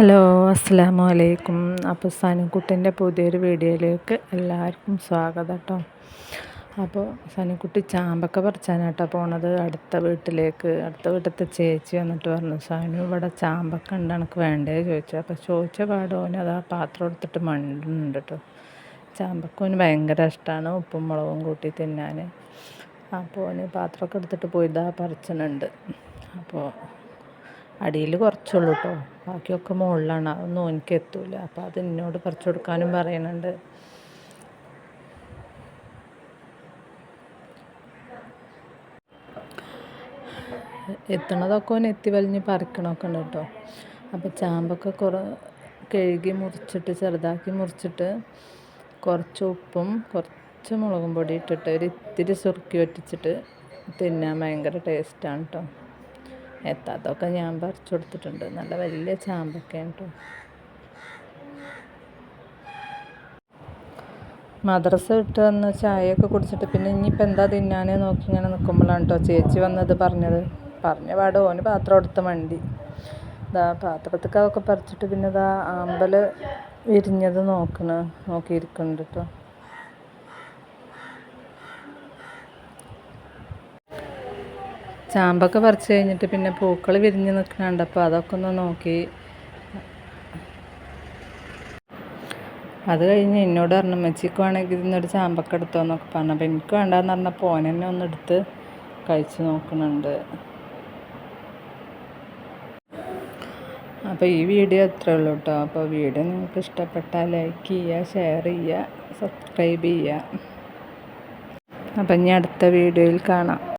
Hello അസ്സാമു അലൈക്കും അപ്പോൾ സനുക്കുട്ടിന്റെ പുതിയൊരു വീഡിയോയിലേക്ക് എല്ലാവർക്കും സ്വാഗതം കേട്ടോ അപ്പോൾ സനുക്കുട്ടി ചാമ്പക്ക പറിച്ചാനാട്ടോ പോണത്. അടുത്ത വീട്ടിലേക്ക് അടുത്ത വീട്ടിലത്തെ ചേച്ചി വന്നിട്ട് പറഞ്ഞു സനു ഇവിടെ ചാമ്പക്ക ഉണ്ട്? എനിക്ക് വേണ്ടേ? ചോദിച്ചു. അപ്പോൾ ചോദിച്ച പാടോന് അത് ആ പാത്രം എടുത്തിട്ട് മണ്ണുണ്ട് കേട്ടോ ചാമ്പക്കോന് ഭയങ്കര ഇഷ്ടമാണ് ഉപ്പും മുളകും കൂട്ടി തിന്നാൻ അപ്പോൾ ഓന് പാത്രമൊക്കെ എടുത്തിട്ട് പോയി ഇതാ പറിച്ചണുണ്ട്. അപ്പോൾ അടിയിൽ കുറച്ചുള്ളൂ കേട്ടോ ബാക്കിയൊക്കെ മുകളിലാണ്. അതൊന്നും എനിക്ക് എത്തൂല. അപ്പോൾ അത് എന്നോട് പറിച്ചു കൊടുക്കാനും പറയുന്നുണ്ട്. എത്തണതൊക്കെ ഓൻ എത്തി വലിഞ്ഞ് പറിക്കണമൊക്കെ ഉണ്ട് കേട്ടോ അപ്പോൾ ചാമ്പൊക്കെ കുറ കഴുകി മുറിച്ചിട്ട് ചെറുതാക്കി മുറിച്ചിട്ട് കുറച്ച് ഉപ്പും കുറച്ച് മുളകും പൊടി ഇട്ടിട്ട് ഒരു ഇത്തിരി സുറുക്കി വറ്റിച്ചിട്ട് തിന്നാൻ ഭയങ്കര ടേസ്റ്റാണ് കേട്ടോ എത്താത്തൊക്കെ ഞാൻ പറിച്ചു കൊടുത്തിട്ടുണ്ട്. നല്ല വലിയ ചാമ്പൊക്കെയാണ് കേട്ടോ മദ്രസ വിട്ട് വന്ന് ചായയൊക്കെ കുടിച്ചിട്ട് പിന്നെ ഇനിയിപ്പോൾ എന്താ തിന്നാനേ നോക്കി ഇങ്ങനെ നിൽക്കുമ്പോഴാണ് കേട്ടോ ചേച്ചി വന്നത് പറഞ്ഞത്. പറഞ്ഞ പാട് ഓന് പാത്രം എടുത്ത മണ്ടി. ഇതാ പാത്രത്തേക്കൊക്കെ പറിച്ചിട്ട് പിന്നെ ഇതാ ആമ്പൽ വിരിഞ്ഞത് നോക്കണ് നോക്കിയിരിക്കുന്നുണ്ട് കേട്ടോ ചാമ്പൊക്കെ പറിച്ച് കഴിഞ്ഞിട്ട് പിന്നെ പൂക്കൾ വിരിഞ്ഞ് നിൽക്കുന്നുണ്ട് അപ്പോൾ അതൊക്കെ ഒന്ന് നോക്കി. അത് കഴിഞ്ഞ് എന്നോട് പറഞ്ഞു മെച്ചിക്ക് വേണമെങ്കിൽ ഇന്നൊരു ചാമ്പൊക്കെ എടുത്തോ എന്നൊക്കെ പറഞ്ഞു. അപ്പോൾ എനിക്ക് വേണ്ടെന്ന് പറഞ്ഞപ്പോൾ പോനെന്നെ ഒന്ന് എടുത്ത് കഴിച്ച് നോക്കുന്നുണ്ട് അപ്പോൾ ഈ വീഡിയോ അത്രേ ഉള്ളൂ കേട്ടോ അപ്പോൾ വീഡിയോ നിങ്ങൾക്ക് ഇഷ്ടപ്പെട്ടാൽ ലൈക്ക് ചെയ്യുക ഷെയർ ചെയ്യുക സബ്സ്ക്രൈബ് ചെയ്യുക. അപ്പം ഇനി അടുത്ത വീഡിയോയിൽ കാണാം.